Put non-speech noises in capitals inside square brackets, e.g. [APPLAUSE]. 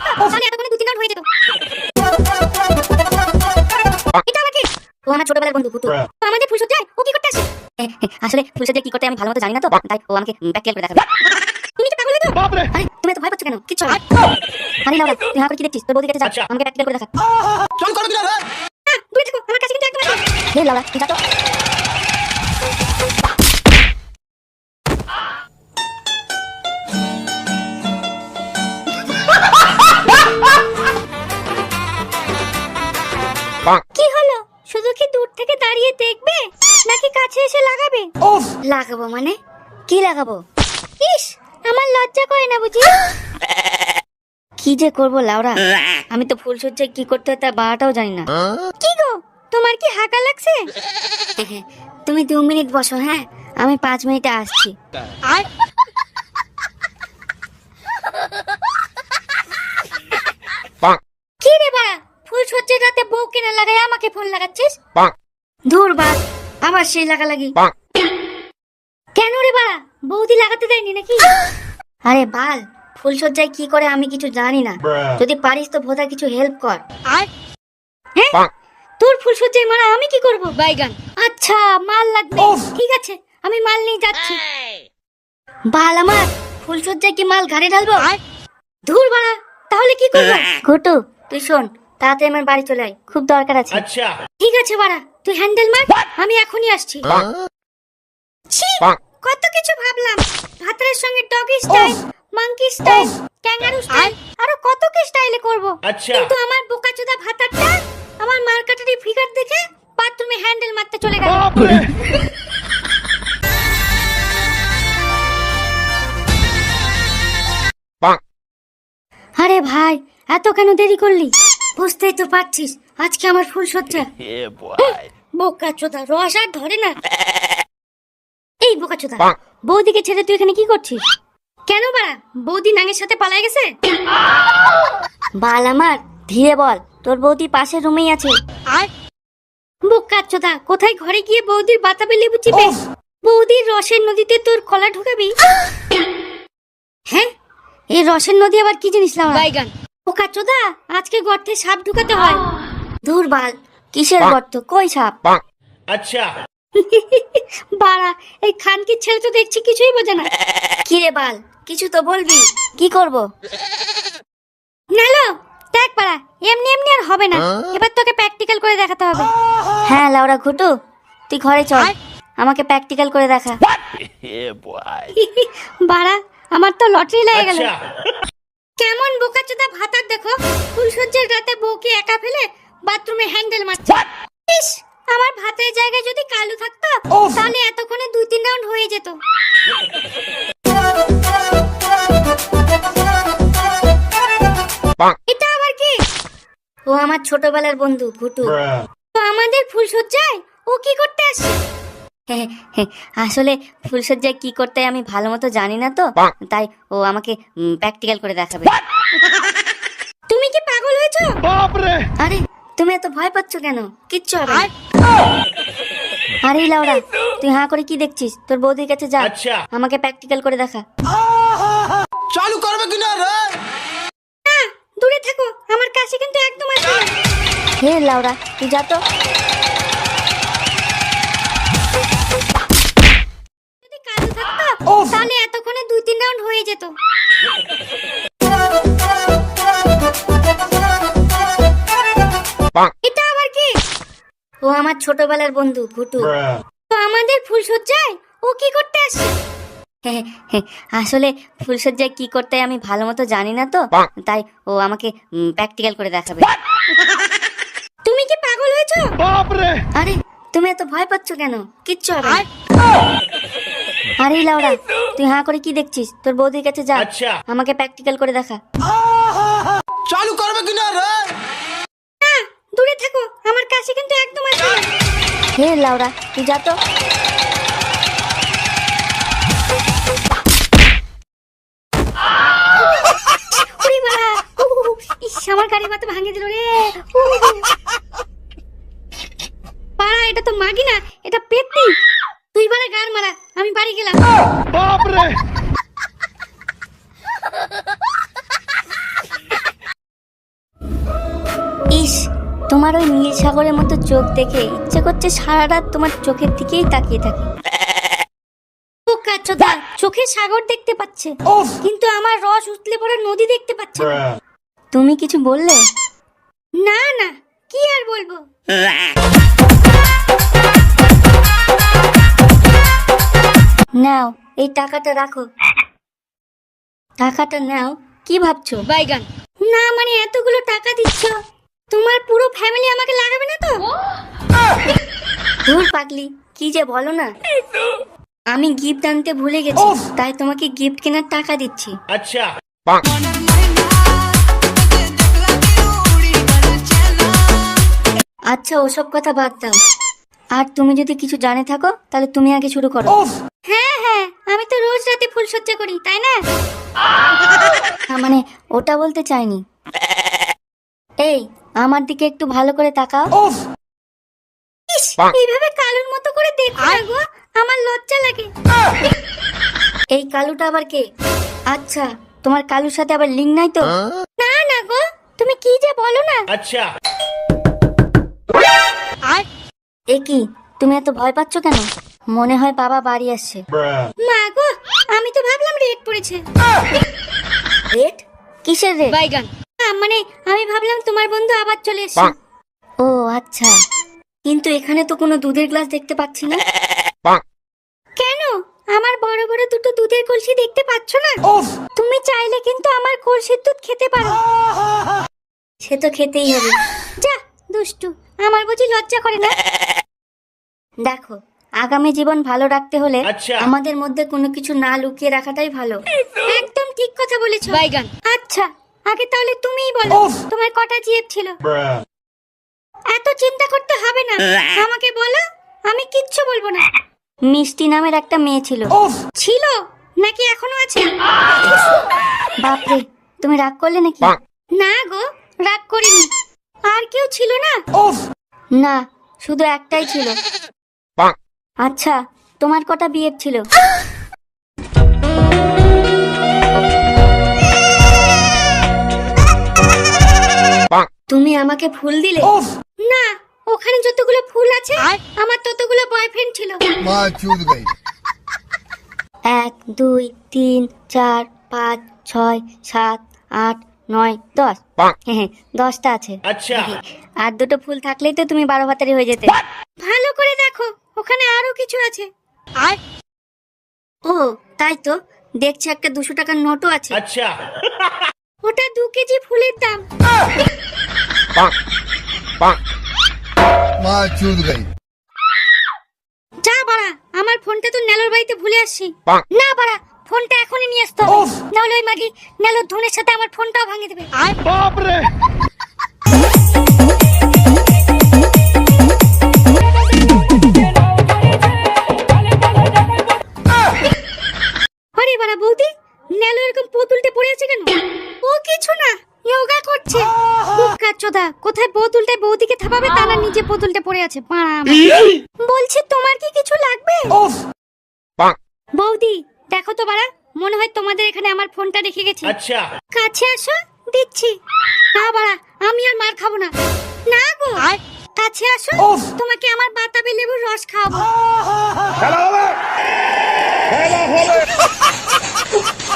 থাকতো তাহলে এতক্ষণে দু তিন রাউন্ড হয়ে যেত। এটা আবার কি ও আমার ছোটবেলার বন্ধু কুতু তো আমাদের ফুলসজ্জায় ও কি করতে আসে? আসলে ফুলসজ্জায় কি করতে আমি ভালো মতো জানি না তো তাই ও আমাকে প্র্যাকটিক্যাল করে দেখাবে। তুমি কি পাগল হয়ে যাও আরে তুমি এত ভয় পাচ্ছ কেন? কিচ্ছু হবে আরে লাউরা তুই হাঁ কি দেখছিস? তোর বৌদির যা আমাকে প্র্যাকটিক্যাল করে দেখা। চল রে হ্যাঁ, দূরে থেকো আমার কাছে কিন্তু একদম হে কি হলো? শুধু কি দূর থেকে দাঁড়িয়ে দেখবে? নাকি কাছে এসে লাগাবে? উফ। লাগাবো মানে? কি লাগাবো? ইস আমার লজ্জা করে না বুঝি? কি যে করব লাউরা? আমি তো ফুলসজ্জায় কি করতে হয় তা বাড়াটাও জানি না। কি গো? তোমার কি হাঁকা লাগছে? তুমি দু মিনিট বসো হ্যাঁ? আমি পাঁচ মিনিটে আসছি। আর কি রে ফুলসজ্জার রাতে বউ কেনা লাগাই আমাকে ফোন লাগাচ্ছিস? ধুর বাদ আবার সেই লাগালাগি। কেন রে বাড়া? বৌদি লাগাতে দেয়নি নাকি? আরে বাল ফুলসজ্জায় কি করে আমি কিছু জানি না। যদি পারিস তো ভোদা কিছু হেল্প কর। হ্যাঁ? তোর ফুলসজ্জায় মারা আমি কি করব? বাইগান। আচ্ছা মাল লাগবে। ঠিক আছে আমি মাল নিয়ে যাচ্ছি। বাল আমার ফুল ফুলসজ্জায় কি মাল ঘাড়ে ঢালবো? ধুর বাড়া তাহলে কি করব? [LAUGHS] ঘটু তুই শোন তাড়াতাড়ি আমার বাড়ি চলে আয় খুব দরকার আছে। আচ্ছা। ঠিক আছে বাড়া তুই হ্যান্ডেল মার আমি এখনই আসছি। ছি কত কিছু ভাবলাম। ভাতের সঙ্গে doggy style monkey style kangaroo style আরও কত কি স্টাইলে করব। আচ্ছা। কিন্তু আমার বোকাচোদা ভাতারটা আমার মার্কেটারি ফিগার দেখে বাথরুমে হ্যান্ডেল মারতে চলে গেল। আরে ভাই এত কেন দেরি করলি? বুঝতেই তো পারছিস আজকে আমার ফুল সজ্জা। বোকাচোদা রস আর ধরে না। এই বোকাচোদা বৌদিকে ছেড়ে তুই এখানে কি করছিস? কেন বাড়া বৌদি নাঙের সাথে পালাই গেছে? বাল আমার ধীরে বল তোর বৌদি পাশের রুমেই আছে। আর? বোকাচোদা কোথায় ঘরে গিয়ে বৌদির বাতাবে লেবু চিপে? বৌদির রসের নদীতে তোর কলা ঢুকাবি? হ্যাঁ? এই রসের নদী আবার কি জিনিস না বাইগান। বোকাচোদা আজকে গর্তে সাপ ঢুকাতে হয়। দূর বাল কিসের গর্ত? কই সাপ? আচ্ছা। [LAUGHS] বাড়া এই খানকির ছেলে তো দেখছি কিছুই বোঝে না। কি রে বাল কিছু তো বলবি কি করব? নালো দেখ পাড়া এমনি এমনি আর হবে না। এবার তোকে প্র্যাকটিক্যাল করে দেখাতে হবে। হ্যাঁ লাউরা ঘুটু তুই ঘরে চল। আমাকে প্র্যাকটিক্যাল করে দেখা। [LAUGHS] [LAUGHS] বাড়া আমার তো লটারি লেগে গেল। আচ্ছা। কেমন বোকাচোদা ভাতার দেখো? ফুলসজ্জার রাতে বউকে একা ফেলে বাথরুমে হ্যান্ডেল মারছে? ইস আমার ভাতের জায়গায় যদি কালু থাকতো তাহলে এতক্ষণে দুই তিন রাউন্ড হয়ে যেত। এটা আবার কি? ও আমার ছোটবেলার বন্ধু ঘুটু। তো আমাদের ফুলসজ্জায় ও কি করতে আসছে আসলে ফুলসজ্জায় কি করতে হয় আমি ভালো মতো জানি না তো তাই ও আমাকে প্র্যাকটিক্যাল করে দেখাবে। তুমি কি পাগল হয়েছো? আরে তুমি এত ভয় পাচ্ছ কেন? কিচ্ছু হবে আরে লাউরা তুই হাঁ করে কি দেখছিস? তোর বৌদির কাছে যা। আচ্ছা। আমাকে প্র্যাকটিক্যাল করে দেখা। চালু করবে কি না রে? দূরে থাকো আমার কাছে কিন্তু একদম আসবে হে লাউরা তুই যা তো। তাহলে এতক্ষণে দুই তিন রাউন্ড হয়ে যেত। এটা আবার কি? ও আমার ছোটবেলার বন্ধু ঘুটু তো আমাদের ফুলসজ্জায় ও কি করতে আসছে আসলে ফুলসজ্জায় কি করতে আমি ভালো মতো জানি না তো। তাই ও আমাকে প্র্যাকটিক্যাল করে দেখাবে। তুমি কি পাগল হয়েছো? আরে তুমি এত ভয় পাচ্ছ কেন? কিচ্ছু হবে। আরে লাউরা তুই হাঁ করে কি দেখছিস? তোর বৌদির কাছে যা। আচ্ছা। আমাকে প্র্যাকটিক্যাল করে দেখা। চালু করবে কি না রে? না, দূরে থাকো। আমার কাছে কিন্তু একদম আসবে না। হে লাউরা তুই যা তো। আমার গাড়ি মাথা ভাঙিয়ে দিল রে উহ। পাড়া এটা তো মাগি না এটা পেতনি তুই বারে গান মারা আমি বাড়ি গেলাম বাপ রে তোমার ওই নীল সাগরের মতো চোখ দেখে ইচ্ছে করছে সারা রাত তোমার চোখের দিকেই তাকিয়ে থাকি। কাচ্চোদা চোখে সাগর দেখতে পাচ্ছে কিন্তু আমার রস উতলে পড়া নদী দেখতে পাচ্ছে না। তুমি কিছু বললে? না না কি আর বলব? নাও এই টাকাটা রাখো। টাকাটা নাও কি ভাবছ? বাইগান। না মানে এতগুলো টাকা দিচ্ছ? তোমার পুরো ফ্যামিলি আমাকে লাগাবে না তো? দূর পাগলি কি যে বলো না? আমি গিফট আনতে ভুলে গেছি তাই তোমাকে গিফট কেনার টাকা দিচ্ছি। আচ্ছা। আচ্ছা ওসব কথা বাদ দাও। আর তুমি যদি কিছু জানে থাকো তাহলে তুমি আগে শুরু করো। হ্যাঁ হ্যাঁ আমি তো রোজ রাতে ফুল সহ্য করি তাই না মানে ওটা বলতে চাইনি। এই আমার দিকে একটু ভালো করে তাকাও। এইভাবে কালুর মতো করে দেখো আমার লজ্জা লাগে। এই কালুটা আবার কে? আচ্ছা তোমার কালুর সাথে আবার লিঙ্ক নাই তো? না না গো তুমি কি যে বলো না? আচ্ছা। আর এ কি তুমি এত ভয় পাচ্ছ কেন? মনে হয় বাবা বাড়ি আসছে। মা গো আমি তো ভাবলাম রেড পড়েছে। রেড? কিসের রেড? বাইগান। মানে আমি ভাবলাম তোমার বন্ধু আবার চলে এসেছে। ও আচ্ছা। কিন্তু এখানে তো কোনো দুধের গ্লাস দেখতে পাচ্ছি না। কেন? আমার বড় বড় দুটো দুধের কলসি দেখতে পাচ্ছ না? তুমি চাইলে কিন্তু আমার কলসির দুধ খেতে পারো। সে তো খেতেই হবে। যা দুষ্টু আমার বুঝি লজ্জা করে না? দেখো আগামী জীবন ভালো রাখতে হলে আচ্ছা। আমাদের মধ্যে কোনো কিছু না লুকিয়ে রাখাটাই ভালো। একদম ঠিক কথা বলেছ। আচ্ছা। আগে তাহলে তুমিই বলো তোমার কটা জিএফ ছিল? এত চিন্তা করতে হবে না। আমাকে বলো আমি কিচ্ছু বলব না। মিষ্টি নামের একটা মেয়ে ছিল। ছিল? নাকি এখনও আছে? বাপরে তুমি রাগ করলে নাকি? না গো রাগ করিনি। আর কেউ ছিল না? না শুধু একটাই ছিল। আচ্ছা তোমার কটা বিয়ে ছিল? তুমি আমাকে ফুল দিলে? না ওখানে যতগুলো ফুল আছে আমার ততগুলো বয়ফ্রেন্ড ছিল। এক দুই তিন চার পাঁচ ছয় সাত আট নয় দশ। হ্যাঁ, হ্যাঁ দশটা আছে। হ্যাঁ, হ্যাঁ। আর দুটো ফুল থাকলেই তো তুমি বারো ভাতারি হয়ে যেতে। ভালো করে দেখো ওখানে আরও কিছু আছে। ও তাই তো দেখছি একটা দুশো টাকার নোটও আছে। ওটা দু কেজি ফুলের দাম। মা চুদ গাই যা বাড়া আমার ফোনটা তো নেলোর বাড়িতে ভুলে আসছি। না বাড়া ফোনটা এখনই নিয়ে আসতো নাহলে ওই মাগি নেলোর ধুনের সাথে আমার ফোনটাও ভাঙে দেবে। আয় বাপ রে তা না নিচে বোতুলটা পড়ে আছে পাড়া আমার। বলছি তোমার কি কিছু লাগবে বৌদি দেখো তো বাড়া মনে হয় তোমাদের এখানে আমার ফোনটা রেখে গেছি अच्छा কাছে আসো দিচ্ছি না বাড়া আমি আর মার খাবো না না গো কাছে আসো তোমাকে আমার বাতাবি লেবুর রস খাওয়াবো [LAUGHS]